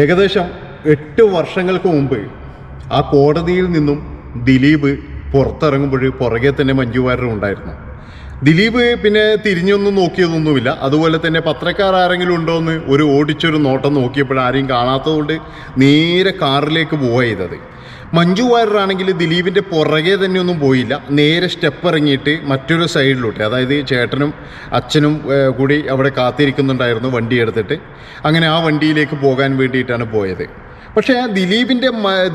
ഏകദേശം എട്ട് വർഷങ്ങൾക്ക് മുമ്പ് ആ കോടതിയിൽ നിന്നും ദിലീപ് പുറത്തിറങ്ങുമ്പോൾ പുറകെ തന്നെ മഞ്ജു വാര്യർ ഉണ്ടായിരുന്നു. ദിലീപ് പിന്നെ തിരിഞ്ഞൊന്നും നോക്കിയതൊന്നുമില്ല. അതുപോലെ തന്നെ പത്രക്കാർ ആരെങ്കിലും ഉണ്ടോ എന്ന് ഒരു ഓടിച്ചൊരു നോട്ടം നോക്കിയപ്പോൾ ആരെയും കാണാത്തതുകൊണ്ട് നേരെ കാറിലേക്ക് പോവുക ചെയ്തത്. മഞ്ജു വാര്യറാണെങ്കിൽ ദിലീപിന്റെ പുറകെ തന്നെ ഒന്നും പോയില്ല. നേരെ സ്റ്റെപ്പ് ഇറങ്ങിയിട്ട് മറ്റൊരു സൈഡിലോട്ട് അതായത് ചേട്ടനും അച്ഛനും കൂടി അവിടെ കാത്തിരിക്കുന്നുണ്ടായിരുന്നു വണ്ടി എടുത്തിട്ട്. അങ്ങനെ ആ വണ്ടിയിലേക്ക് പോകാൻ വേണ്ടിയിട്ടാണ് പോയത്. പക്ഷേ ദിലീപിന്റെ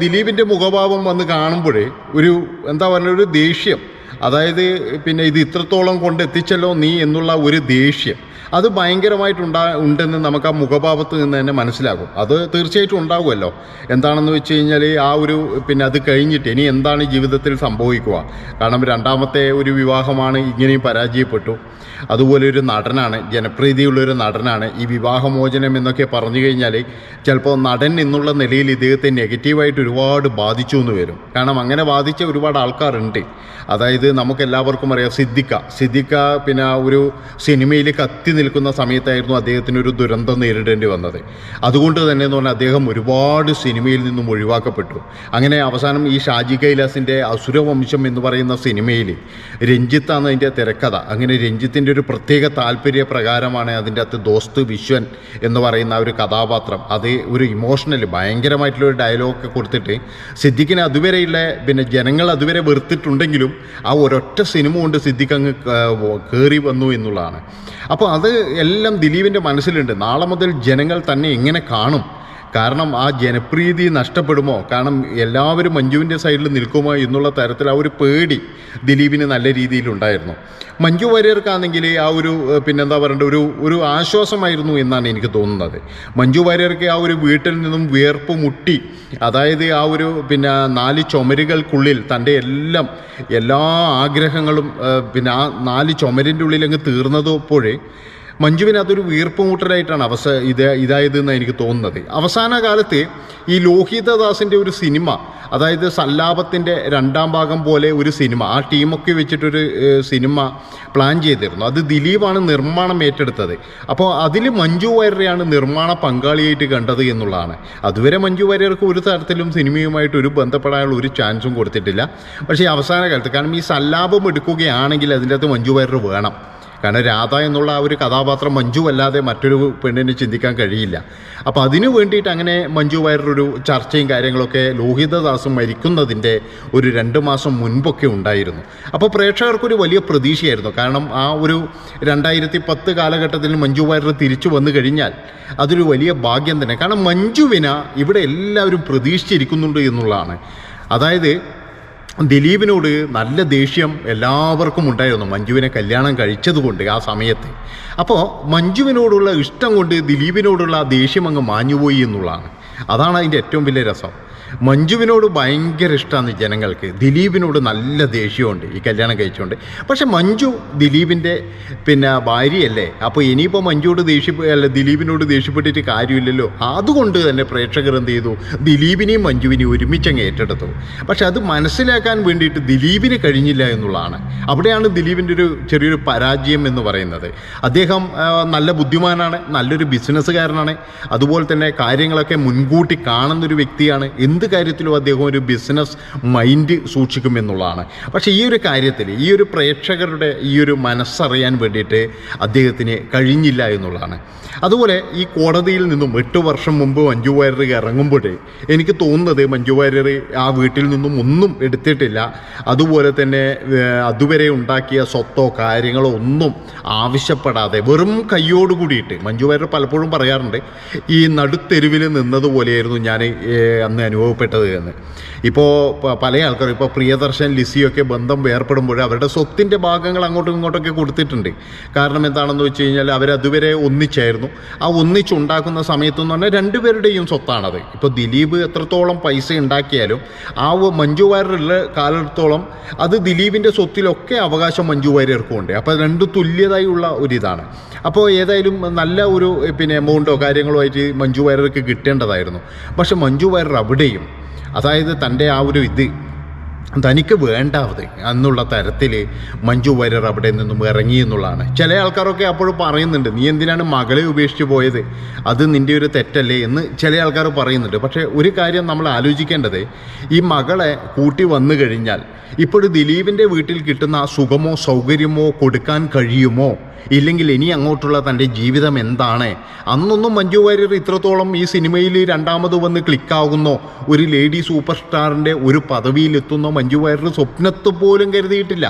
ദിലീപിന്റെ മുഖഭാവം വന്ന് കാണുമ്പോഴേ ഒരു എന്താ പറയുക ഒരു ദേഷ്യം. അതായത് പിന്നെ ഇത് ഇത്രത്തോളം കൊണ്ട് എത്തിച്ചല്ലോ നീ എന്നുള്ള ഒരു ദേഷ്യം. അത് ഭയങ്കരമായിട്ടുണ്ടാ ഉണ്ടെന്ന് നമുക്ക് ആ മുഖഭാവത്ത് നിന്ന് തന്നെ മനസ്സിലാകും. അത് തീർച്ചയായിട്ടും ഉണ്ടാകുമല്ലോ എന്താണെന്ന് വെച്ച് കഴിഞ്ഞാൽ ആ ഒരു പിന്നെ അത് കഴിഞ്ഞിട്ട് ഇനി എന്താണ് ജീവിതത്തിൽ സംഭവിക്കുക? കാരണം രണ്ടാമത്തെ ഒരു വിവാഹമാണ് ഇങ്ങനെയും പരാജയപ്പെട്ടു. അതുപോലെ ഒരു നടനാണ് ജനപ്രീതിയുള്ള ഒരു നടനാണ്. ഈ വിവാഹമോചനം എന്നൊക്കെ പറഞ്ഞു കഴിഞ്ഞാൽ ചിലപ്പോൾ നടൻ എന്നുള്ള നിലയിൽ ഇദ്ദേഹത്തെ നെഗറ്റീവായിട്ട് ഒരുപാട് ബാധിച്ചു എന്ന് വരും. കാരണം അങ്ങനെ ബാധിച്ച ഒരുപാട് ആൾക്കാരുണ്ട്. അതായത് നമുക്ക് എല്ലാവർക്കും അറിയാം സിദ്ദിഖ. സിദ്ദിഖ പിന്നെ ഒരു സിനിമയിൽ കത്തി നിൽക്കുന്ന സമയത്തായിരുന്നു അദ്ദേഹത്തിന് ഒരു ദുരന്തം നേരിടേണ്ടി വന്നത്. അതുകൊണ്ട് തന്നെ എന്ന് പറഞ്ഞാൽ അദ്ദേഹം ഒരുപാട് സിനിമയിൽ നിന്നും ഒഴിവാക്കപ്പെട്ടു. അങ്ങനെ അവസാനം ഈ ഷാജി കൈലാസിന്റെ അസുരവംശം എന്ന് പറയുന്ന സിനിമയിൽ രഞ്ജിത്താണ് അതിന്റെ തിരക്കഥ. അങ്ങനെ രഞ്ജിത്തിന്റെ ഒരു പ്രത്യേക താല്പര്യ പ്രകാരമാണ് അതിന്റെ അകത്ത് ദോസ്ത് വിശ്വൻ എന്ന് പറയുന്ന ഒരു കഥാപാത്രം. അത് ഒരു ഇമോഷണൽ ഭയങ്കരമായിട്ടുള്ള ഒരു ഡയലോഗൊക്കെ കൊടുത്തിട്ട് സിദ്ദിഖിന് അതുവരെയുള്ള പിന്നെ ജനങ്ങൾ അതുവരെ വെറുത്തിട്ടുണ്ടെങ്കിലും ആ ഒരൊറ്റ സിനിമ കൊണ്ട് സിദ്ദിഖ് അങ്ങ് കയറി വന്നു എന്നുള്ളതാണ്. അപ്പോൾ അത് എല്ലാം ദിലീപിന്റെ മനസ്സിലുണ്ട്. നാളെ മുതൽ ജനങ്ങൾ തന്നെ എങ്ങനെ കാണും? കാരണം ആ ജനപ്രീതി നഷ്ടപ്പെടുമോ? കാരണം എല്ലാവരും മഞ്ജുവിന്റെ സൈഡിൽ നിൽക്കുമോ എന്നുള്ള തരത്തിൽ ആ ഒരു പേടി ദിലീപിന് നല്ല രീതിയിലുണ്ടായിരുന്നു മഞ്ജു വാര്യർക്കാണെങ്കിൽ ആ ഒരു പിന്നെന്താ പറയേണ്ട ഒരു ഒരു ആശ്വാസമായിരുന്നു എന്നാണ് എനിക്ക് തോന്നുന്നത്. മഞ്ജു വാര്യർക്ക് ആ ഒരു വീട്ടിൽ നിന്നും വിയർപ്പ് മുട്ടി അതായത് ആ ഒരു പിന്നെ നാല് ചുമരുകൾക്കുള്ളിൽ തന്റെ എല്ലാം എല്ലാ ആഗ്രഹങ്ങളും പിന്നെ ആ നാല് ചുമരിന്റെ ഉള്ളിൽ അങ്ങ് തീർന്നതപ്പോഴേ മഞ്ജുവിന് അതൊരു വീർപ്പുമുട്ടലായിട്ടാണ് അവസ ഇത് ഇതായതെന്ന് എനിക്ക് തോന്നുന്നത്. അവസാന കാലത്ത് ഈ ലോഹിതദാസിന്റെ ഒരു സിനിമ അതായത് സല്ലാപത്തിന്റെ രണ്ടാം ഭാഗം പോലെ ഒരു സിനിമ ആ ടീമൊക്കെ വെച്ചിട്ടൊരു സിനിമ പ്ലാൻ ചെയ്തിരുന്നു. അത് ദിലീപാണ് നിർമ്മാണം ഏറ്റെടുത്തത്. അപ്പോൾ അതിൽ മഞ്ജു വാര്യരെയാണ് നിർമ്മാണ പങ്കാളിയായിട്ട് കണ്ടത് എന്നുള്ളതാണ്. അതുവരെ മഞ്ജു വാര്യർക്ക് ഒരു തരത്തിലും സിനിമയുമായിട്ട് ഒരു ബന്ധപ്പെടാനുള്ള ഒരു ചാൻസും കൊടുത്തിട്ടില്ല. പക്ഷേ അവസാന കാലത്ത് കാരണം ഈ സല്ലാപം എടുക്കുകയാണെങ്കിൽ അതിന്റെ അകത്ത് മഞ്ജു വാര്യർ വേണം. കാരണം രാധ എന്നുള്ള ആ ഒരു കഥാപാത്രം മഞ്ജു അല്ലാതെ മറ്റൊരു പെണ്ണിന് ചിന്തിക്കാൻ കഴിയില്ല. അപ്പോൾ അതിനു വേണ്ടിയിട്ട് അങ്ങനെ മഞ്ജു വയറൊരു ചർച്ചയും കാര്യങ്ങളൊക്കെ ലോഹിതദാസും മരിക്കുന്നതിന്റെ ഒരു രണ്ട് മാസം മുൻപൊക്കെ ഉണ്ടായിരുന്നു. അപ്പോൾ പ്രേക്ഷകർക്കൊരു വലിയ പ്രതീക്ഷയായിരുന്നു. കാരണം ആ ഒരു രണ്ടായിരത്തി പത്ത് കാലഘട്ടത്തിൽ മഞ്ജു വാര്യർ തിരിച്ചു വന്നു കഴിഞ്ഞാൽ അതൊരു വലിയ ഭാഗ്യം തന്നെ. കാരണം മഞ്ജുവിന ഇവിടെ എല്ലാവരും പ്രതീക്ഷിച്ചിരിക്കുന്നുണ്ട് എന്നുള്ളതാണ്. അതായത് ദിലീപിനോട് നല്ല ദേഷ്യം എല്ലാവർക്കും ഉണ്ടായിരുന്നു. മഞ്ജുവിനെ കല്യാണം കഴിച്ചതുകൊണ്ട് ആ സമയത്ത്. അപ്പോൾ മഞ്ജുവിനോടുള്ള ഇഷ്ടം കൊണ്ട് ദിലീപിനോടുള്ള ദേഷ്യം അങ്ങ് മാഞ്ഞുപോയി എന്നുള്ളതാണ്. അതാണ് അതിന്റെ ഏറ്റവും വലിയ രസം. മഞ്ജുവിനോട് ഭയങ്കര ഇഷ്ടമാണ് ജനങ്ങൾക്ക്. ദിലീപിനോട് നല്ല ദേഷ്യമുണ്ട് ഈ കല്യാണം കഴിച്ചുകൊണ്ട് പക്ഷെ മഞ്ജു ദിലീപിന്റെ പിന്നെ ഭാര്യയല്ലേ? അപ്പോൾ ഇനിയിപ്പോൾ മഞ്ജുവോട് ദേഷ്യ അല്ല ദിലീപിനോട് ദേഷ്യപ്പെട്ടിട്ട് കാര്യമില്ലല്ലോ. അതുകൊണ്ട് തന്നെ പ്രേക്ഷകർ എന്ത് ചെയ്തു? ദിലീപിനെയും മഞ്ജുവിനെയും ഒരുമിച്ചങ്ങ് ഏറ്റെടുത്തു. പക്ഷെ അത് മനസ്സിലാക്കാൻ വേണ്ടിയിട്ട് ദിലീപിന് കഴിഞ്ഞില്ല എന്നുള്ളതാണ്. അവിടെയാണ് ദിലീപിന്റെ ഒരു ചെറിയൊരു പരാജയം എന്ന് പറയുന്നത്. അദ്ദേഹം നല്ല ബുദ്ധിമാനാണ് നല്ലൊരു ബിസിനസ്സുകാരനാണ്. അതുപോലെ തന്നെ കാര്യങ്ങളൊക്കെ മുൻകൂട്ടി കാണുന്നൊരു വ്യക്തിയാണ്. എന്ത് കാര്യത്തിലും അദ്ദേഹം ഒരു ബിസിനസ് മൈൻഡ് സൂക്ഷിക്കുമെന്നുള്ളതാണ്. പക്ഷേ ഈ ഒരു കാര്യത്തിൽ ഈ ഒരു പ്രേക്ഷകരുടെ ഈ ഒരു മനസ്സറിയാൻ വേണ്ടിയിട്ട് അദ്ദേഹത്തിന് കഴിഞ്ഞില്ല എന്നുള്ളതാണ്. അതുപോലെ ഈ കോടതിയിൽ നിന്നും എട്ട് വർഷം മുമ്പ് മഞ്ജു വാര്യർ ഇറങ്ങുമ്പോൾ എനിക്ക് തോന്നുന്നത് മഞ്ജു വാര്യർ ആ വീട്ടിൽ നിന്നും ഒന്നും എടുത്തിട്ടില്ല. അതുപോലെ തന്നെ അതുവരെ ഉണ്ടാക്കിയ സ്വത്തോ കാര്യങ്ങളോ ഒന്നും ആവശ്യപ്പെടാതെ വെറും കയ്യോട് കൂടിയിട്ട് മഞ്ജു വാര്യർ പലപ്പോഴും പറയാറുണ്ട് ഈ നടുത്തെരുവിൽ നിന്നതുപോലെയായിരുന്നു ഞാൻ അന്ന് അന്ന് അനുഭവപ്പെട്ടത് എന്ന് ഇപ്പോൾ പല ആൾക്കാരും ഇപ്പോൾ പ്രിയദർശൻ ലിസിയൊക്കെ ബന്ധം വേർപ്പെടുമ്പോൾ അവരുടെ സ്വത്തിന്റെ ഭാഗങ്ങൾ അങ്ങോട്ടും ഇങ്ങോട്ടൊക്കെ കൊടുത്തിട്ടുണ്ട്. കാരണം എന്താണെന്ന് വെച്ച് കഴിഞ്ഞാൽ അവരതുവരെ ഒന്നിച്ചായിരുന്നു. ആ ഒന്നിച്ചുണ്ടാക്കുന്ന സമയത്തെന്ന് പറഞ്ഞാൽ രണ്ടുപേരുടെയും സ്വത്താണത്. ഇപ്പോൾ ദിലീപ് എത്രത്തോളം പൈസ ഉണ്ടാക്കിയാലും ആ മഞ്ജു വാര്യറുള്ള കാലത്തോളം അത് ദിലീപിന്റെ സ്വത്തിലൊക്കെ അവകാശം മഞ്ജു വാര്യർക്കുമുണ്ട് അപ്പോൾ രണ്ട് തുല്യതായുള്ള ഒരിതാണ്. അപ്പോൾ ഏതായാലും നല്ല ഒരു പിന്നെ എമൗണ്ടോ കാര്യങ്ങളോ ആയിട്ട് മഞ്ജു വാര്യർക്ക് കിട്ടേണ്ടതായിരുന്നു. പക്ഷെ മഞ്ജു വാര്യർ അവിടെയും അതായത് തന്റെ ആ ഒരു ഇത് തനിക്ക് വേണ്ടാവത് എന്നുള്ള തരത്തിൽ മഞ്ജു വാര്യർ അവിടെ നിന്നും ഇറങ്ങി എന്നുള്ളതാണ്. ചില ആൾക്കാരൊക്കെ അപ്പോഴും പറയുന്നുണ്ട് നീ എന്തിനാണ് മകളെ ഉപേക്ഷിച്ച് പോയത്? അത് നിന്റെ ഒരു തെറ്റല്ലേ? എന്ന് ചില ആൾക്കാർ പറയുന്നുണ്ട്. പക്ഷേ ഒരു കാര്യം നമ്മൾ ആലോചിക്കേണ്ടത് ഈ മകളെ കൂട്ടി വന്നു കഴിഞ്ഞാൽ ഇപ്പോഴും ദിലീപിന്റെ വീട്ടിൽ കിട്ടുന്ന സുഖമോ സൗകര്യമോ കൊടുക്കാൻ കഴിയുമോ? ഇല്ലെങ്കിൽ ഇനി അങ്ങോട്ടുള്ള തന്റെ ജീവിതം എന്താണ്? അന്നൊന്നും മഞ്ജു വാര്യർ ഇത്രത്തോളം ഈ സിനിമയിൽ രണ്ടാമത് വന്ന് ക്ലിക്കാകുന്നോ ഒരു ലേഡി സൂപ്പർ സ്റ്റാറിന്റെ ഒരു പദവിയിലെത്തുന്ന മഞ്ജു വാര്യർ സ്വപ്നത്ത് പോലും കരുതിയിട്ടില്ല.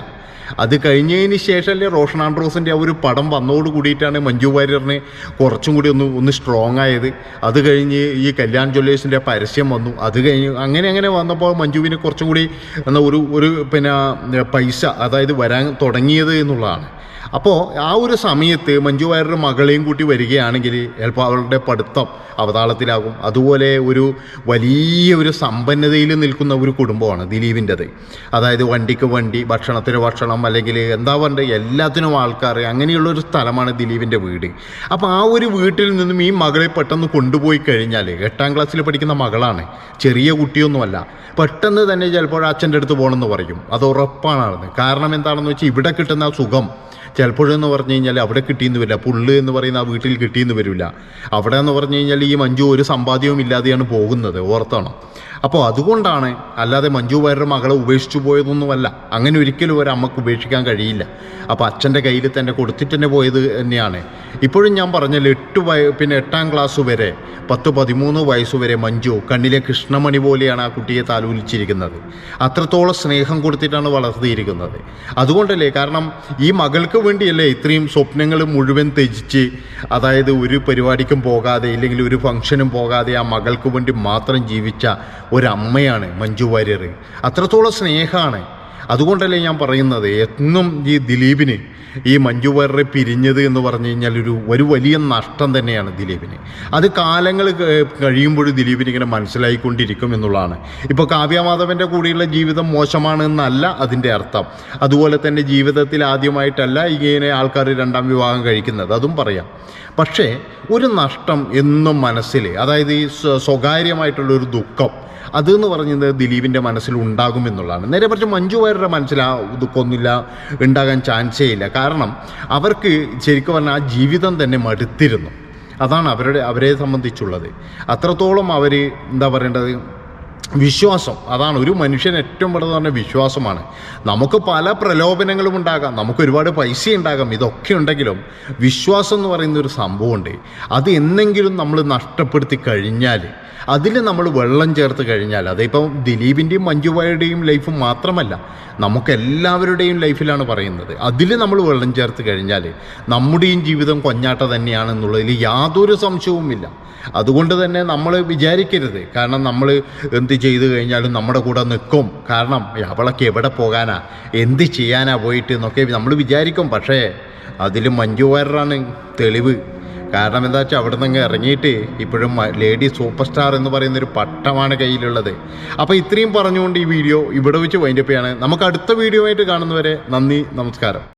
അത് കഴിഞ്ഞതിന് ശേഷമല്ലേ റോഷൻ ആൻഡ്രോസിന്റെ ആ ഒരു പടം വന്നതോട് കൂടിയിട്ടാണ് മഞ്ജു വാര്യറിന് കുറച്ചും കൂടി ഒന്ന് ഒന്ന് സ്ട്രോങ് ആയത്. അത് കഴിഞ്ഞ് ഈ കല്യാൺ ജ്വല്ലേഴ്സിന്റെ പരസ്യം വന്നു. അത് കഴിഞ്ഞ് അങ്ങനെ അങ്ങനെ വന്നപ്പോൾ മഞ്ജുവിന് കുറച്ചും കൂടി എന്ന ഒരു ഒരു പിന്നെ പൈസ അതായത് വരാൻ തുടങ്ങിയത് എന്നുള്ളതാണ്. അപ്പോൾ ആ ഒരു സമയത്ത് മഞ്ജു വാര്യരുടെ മകളെയും കൂട്ടി വരികയാണെങ്കിൽ ചിലപ്പോൾ അവളുടെ പഠിത്തം അവതാളത്തിലാകും. അതുപോലെ ഒരു വലിയ ഒരു സമ്പന്നതയിൽ നിൽക്കുന്ന ഒരു കുടുംബമാണ് ദിലീപിന്റെത്. അതായത് വണ്ടിക്ക് വണ്ടി ഭക്ഷണത്തിന് ഭക്ഷണം അല്ലെങ്കിൽ എന്താ പറയുക എല്ലാത്തിനും ആൾക്കാർ അങ്ങനെയുള്ള ഒരു സ്ഥലമാണ് ദിലീപിന്റെ വീട്. അപ്പോൾ ആ ഒരു വീട്ടിൽ നിന്നും ഈ മകളെ പെട്ടെന്ന് കൊണ്ടുപോയി കഴിഞ്ഞാൽ എട്ടാം ക്ലാസ്സിൽ പഠിക്കുന്ന മകളാണ്. ചെറിയ കുട്ടിയൊന്നുമല്ല. പെട്ടെന്ന് തന്നെ ചിലപ്പോൾ അച്ഛന്റെ അടുത്ത് പോകണമെന്ന് പറയും. അത് ഉറപ്പാണ്. കാരണം എന്താണെന്ന് വെച്ചാൽ ഇവിടെ കിട്ടുന്ന സുഖം ചിലപ്പോഴെന്ന് പറഞ്ഞു കഴിഞ്ഞാൽ അവിടെ കിട്ടിയെന്ന് വരില്ല. പുള്ള് എന്ന് പറയുന്ന ആ വീട്ടിൽ കിട്ടിയെന്ന് വരില്ല. അവിടെ എന്ന് പറഞ്ഞു കഴിഞ്ഞാൽ ഈ മഞ്ജു ഒരു സമ്പാദ്യവും ഇല്ലാതെയാണ് പോകുന്നത്. ഓർത്തണം? അപ്പോൾ അതുകൊണ്ടാണ് അല്ലാതെ മഞ്ജു വാര്യരുടെ മകളെ ഉപേക്ഷിച്ചു പോയതൊന്നുമല്ല. അങ്ങനെ ഒരിക്കലും ഒരു അമ്മയ്ക്ക് ഉപേക്ഷിക്കാൻ കഴിയില്ല. അപ്പോൾ അച്ഛന്റെ കയ്യിൽ തന്നെ കൊടുത്തിട്ട് തന്നെ പോയത് തന്നെയാണ്. ഇപ്പോഴും ഞാൻ പറഞ്ഞല്ലോ എട്ട് വയ പിന്നെ എട്ടാം ക്ലാസ് വരെ പത്ത് പതിമൂന്ന് വയസ്സ് വരെ മഞ്ജു കണ്ണിലെ കൃഷ്ണമണി പോലെയാണ് ആ കുട്ടിയെ താലോലിച്ചിരിക്കുന്നത്. അത്രത്തോളം സ്നേഹം കൊടുത്തിട്ടാണ് വളർത്തിയിരിക്കുന്നത്. അതുകൊണ്ടല്ലേ കാരണം ഈ മകൾക്ക് വേണ്ടിയല്ലേ ഇത്രയും സ്വപ്നങ്ങൾ മുഴുവൻ ത്യജിച്ച് അതായത് ഒരു പരിപാടിക്കും പോകാതെ ഇല്ലെങ്കിൽ ഒരു ഫംഗ്ഷനും പോകാതെ ആ മകൾക്ക് വേണ്ടി മാത്രം ജീവിച്ച ഒരമ്മയാണ് മഞ്ജു വാര്യർ. അത്രത്തോളം സ്നേഹമാണ്. അതുകൊണ്ടല്ലേ ഞാൻ പറയുന്നത് എന്നും ഈ ദിലീപിന് ഈ മഞ്ജു വാര്യരെ പിരിഞ്ഞത് എന്ന് പറഞ്ഞു കഴിഞ്ഞാൽ ഒരു ഒരു വലിയ നഷ്ടം തന്നെയാണ് ദിലീപിന്. അത് കാലങ്ങൾ കഴിയുമ്പോൾ ദിലീപിന് ഇങ്ങനെ മനസ്സിലായിക്കൊണ്ടിരിക്കും എന്നുള്ളതാണ്. ഇപ്പോൾ കാവ്യമാധവന്റെ കൂടെയുള്ള ജീവിതം മോശമാണ് എന്നല്ല അതിന്റെ അർത്ഥം. അതുപോലെ തന്നെ ജീവിതത്തിൽ ആദ്യമായിട്ടല്ല ഇങ്ങനെ ആൾക്കാർ രണ്ടാം വിവാഹം കഴിക്കുന്നത് അതും പറയാം. പക്ഷേ ഒരു നഷ്ടം എന്നും മനസ്സിൽ അതായത് ഈ സ്വ- സ്വകാര്യമായിട്ടുള്ളൊരു ദുഃഖം അതെന്ന് പറയുന്നത് ദിലീപിന്റെ മനസ്സിൽ ഉണ്ടാകുമെന്നുള്ളതാണ് നേരെ പറഞ്ഞ മഞ്ജു വാര്യരുടെ മനസ്സിൽ ആ ഇതൊക്കൊന്നുമില്ല ഉണ്ടാകാൻ ചാൻസേ ഇല്ല. കാരണം അവർക്ക് ശരിക്കും പറഞ്ഞാൽ ആ ജീവിതം തന്നെ മടുത്തിരുന്നു. അതാണ് അവരുടെ അവരെ സംബന്ധിച്ചുള്ളത്. അത്രത്തോളം അവർ എന്താ പറയേണ്ടത്? വിശ്വാസം. അതാണ് ഒരു മനുഷ്യൻ ഏറ്റവും വലുത് പറഞ്ഞ വിശ്വാസമാണ്. നമുക്ക് പല പ്രലോഭനങ്ങളും ഉണ്ടാകാം. നമുക്ക് ഒരുപാട് പൈസ ഉണ്ടാകാം. ഇതൊക്കെ ഉണ്ടെങ്കിലും വിശ്വാസം എന്ന് പറയുന്ന ഒരു സംഭവമുണ്ട്. അത് എന്നെങ്കിലും നമ്മൾ നഷ്ടപ്പെടുത്തി കഴിഞ്ഞാൽ അതിൽ നമ്മൾ വെള്ളം ചേർത്ത് കഴിഞ്ഞാൽ അതിപ്പം ദിലീപിന്റെയും മഞ്ജുവായുടെയും ലൈഫ് മാത്രമല്ല നമുക്കെല്ലാവരുടെയും ലൈഫിലാണ് പറയുന്നത്. അതിൽ നമ്മൾ വെള്ളം ചേർത്ത് കഴിഞ്ഞാൽ നമ്മുടെയും ജീവിതം കൊഞ്ഞാട്ട തന്നെയാണെന്നുള്ളതിൽ യാതൊരു സംശയവുമില്ല. അതുകൊണ്ട് തന്നെ നമ്മൾ വിചാരിക്കരുത്. കാരണം നമ്മൾ എന്ത് ചെയ്തു കഴിഞ്ഞാലും നമ്മുടെ കൂടെ നിൽക്കും. കാരണം അവളൊക്കെ എവിടെ പോകാനാ? എന്ത് ചെയ്യാനാ പോയിട്ട് എന്നൊക്കെ നമ്മൾ വിചാരിക്കും. പക്ഷേ അതിൽ മഞ്ജു വാര്യറാണ് തെളിവ്. കാരണം എന്താ വെച്ചാൽ അവിടെ നിന്ന് ഇറങ്ങിയിട്ട് ഇപ്പോഴും ലേഡി സൂപ്പർ സ്റ്റാർ എന്ന് പറയുന്ന ഒരു പട്ടമാണ് കയ്യിലുള്ളത്. അപ്പോൾ ഇത്രയും പറഞ്ഞുകൊണ്ട് ഈ വീഡിയോ ഇവിടെ വെച്ച് വൈൻഡപ്പ് ചെയ്യാണ്. നമുക്ക് അടുത്ത വീഡിയോ ആയിട്ട് കാണുന്നവരെ നന്ദി നമസ്കാരം.